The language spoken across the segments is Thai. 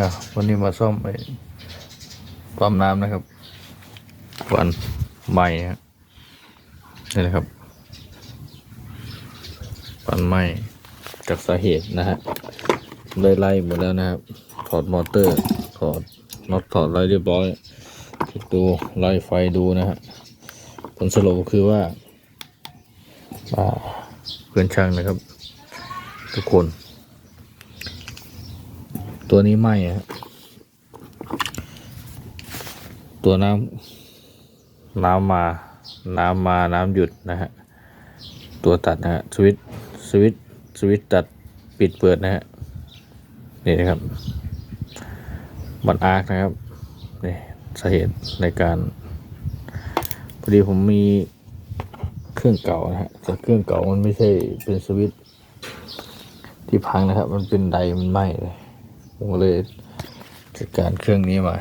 อะวันนี้มาซ่อมไอ้ปั๊มน้ำนะครับวันใหม่ฮะนี่นะครับปันไหม้จากสาเหตุนะฮะได้ไล่หมดแล้วนะครับ ถอดมอเตอร์ ถอดน็อตถอดอะไรเรียบร้อยเช็คดูไล่ไฟดูนะฮะผลสรุปคือว่าอ่าเพื่อนช่างนะครับ ทุกคน ตัวนี้ไหม้ฮะตัวน้ำน้ำมา น้ำมาน้ำหยุดนะฮะ ตัวตัดนะฮะสวิตสวิตสวิตตัดปิดเปิดนะฮะ นี่นะครับมันอาร์คนะครับ นี่สาเหตุในการพอดีผมมีเครื่องเก่านะฮะแต่เครื่องเก่ามันไม่ใช่เป็นสวิตที่พังนะครับ มันเป็นไดมันไหม้เลย ผมก็เลยจัดการเครื่องนี้มา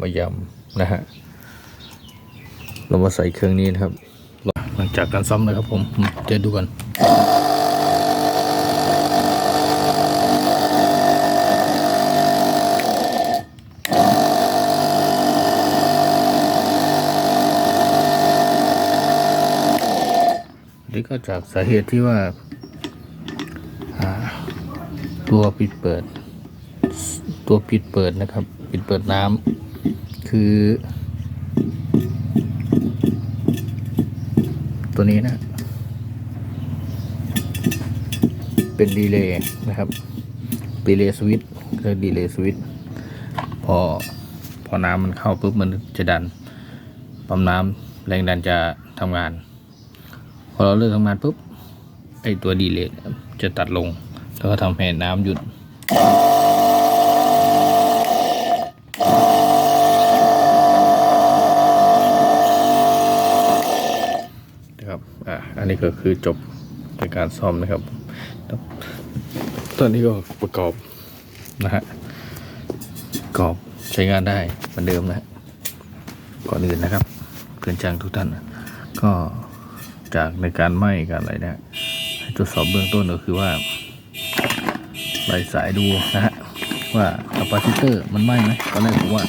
มายำนะฮะ เรามาใส่เครื่องนี้นะครับ หลังจากการซ่อมนะครับผมเดี๋ยวดูกันนี่ก็จากสาเหตุที่ว่าตัวปิดเปิด ตัวปิดเปิดนะครับ ปิดเปิดน้ำคือ ตัวนี้นะ เป็นดีเลย์นะครับดีเลย์สวิตคือดีเลย์สวิตพอพอน้ำมันเข้าปุ๊บมันจะดันปั๊มน้ำแรงดันจะทำงาน พอเราเลิกทำงานปุ๊บไอตัวดีเลย์จะตัดลง แล้วก็ทำให้น้ำหยุด นะครับ อ่า อั นี้ก็คือจบในการซ่อมนะครับ ตอนนี้ก็ประกอบนะฮะประกอบใช้งานได้เหมือนเดิมนะฮะก่อนอื่นนะครับเพื่อนจ้างทุกท่าน ก็จากในการไหม้การอะไรนะฮะให้ตรวจสอบเบื้องต้นก็คือว่าไล่สายดูนะฮะว่าคาปาซิเตอร์มันไหม้ไหมตอนแรกผมว่า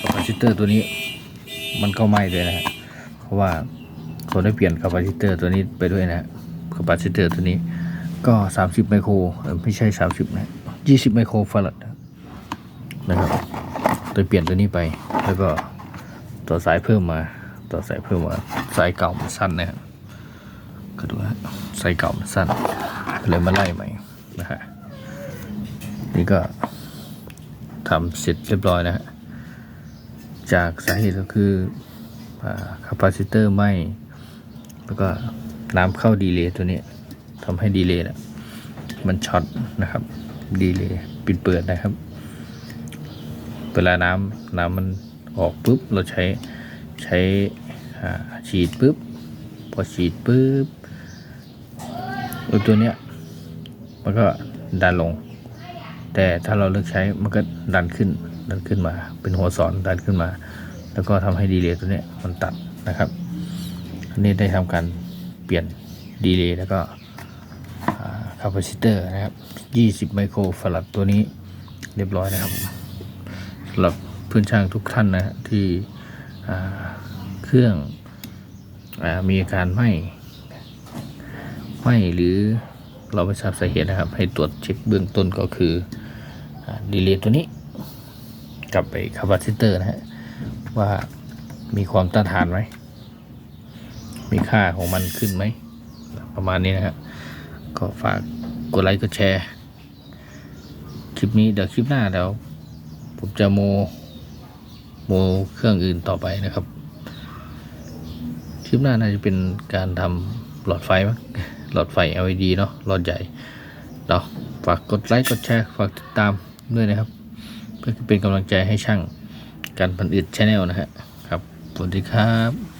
คาปาซิเตอร์ตัวนี้มันก็ไหม้เลยนะฮะเพราะว่า เขาได้เปลี่ยนคาปาซิเตอร์ตัวนี้ไปด้วยนะฮะคาปาซิเตอร์ตัวนี้ก็ 30 ไมโครไม่ใช่ 30 นะ 20 ไมโครฟาราดนะครับโดยเปลี่ยนตัวนี้ไป แล้วก็ต่อสายเพิ่มมา ต่อสายเพิ่มมา สายเก่ามันสั้นนะครับก็ดูนะสายเก่ามันสั้นเลยมาไล่ใหม่นะฮะนี่ก็ทำเสร็จเรียบร้อยนะฮะจากสาเหตุก็คือคาปาซิเตอร์ไหม แล้วก็น้ำเข้าดีเลย์ตัวนี้ทำให้ดีเลย์นะมันช็อตนะครับดีเลย์ปิดเปิดนะครับ เวลาน้ำน้ำมันออกปุ๊บเราใช้ใช้ฉีดปุ๊บพอฉีดปุ๊บไอ้ตัวเนี้ยมันก็ดันลง แต่ถ้าเราเลิกใช้มันก็ดันขึ้นดันขึ้นมา เป็นหัวสอนดันขึ้นมา แล้วก็ทำให้ดีเลย์ตัวเนี้ยมันตัดนะครับ อันนี้ได้ทำการเปลี่ยนดีเลย์แล้วก็คาปาซิเตอร์นะครับ20 ไมโครฟาราดตัวนี้เรียบร้อยนะครับสำหรับเพื่อนช่างทุกท่านนะที่เครื่องอมีอาการไหม้ไหม้หรือเราไม่ทราบสาเหตุนะครับ ให้ตรวจเช็คเบื้องต้นก็คือดีเลย์ตัวนี้ กับไปคาปาซิเตอร์นะฮะว่ามีความต้านทานไหม มีค่าของมันขึ้นไหม ประมาณนี้นะครับก็ฝากกดไลค์กดแชร์ คลิปนี้เดี๋ยวคลิปหน้าเดี๋ยวผมจะโมโมเครื่องอื่นต่อไปนะครับ คลิปหน้าน่าจะเป็นการทำหลอดไฟมั้งหลอดไฟ LED เนาะหลอดใหญ่เนาะฝากกดไลค์กดแชร์ฝากติดตามด้วยนะครับ เพื่อเป็นกำลังใจให้ช่างการพันอึดชแนลนะฮะครับสวัสดีครับ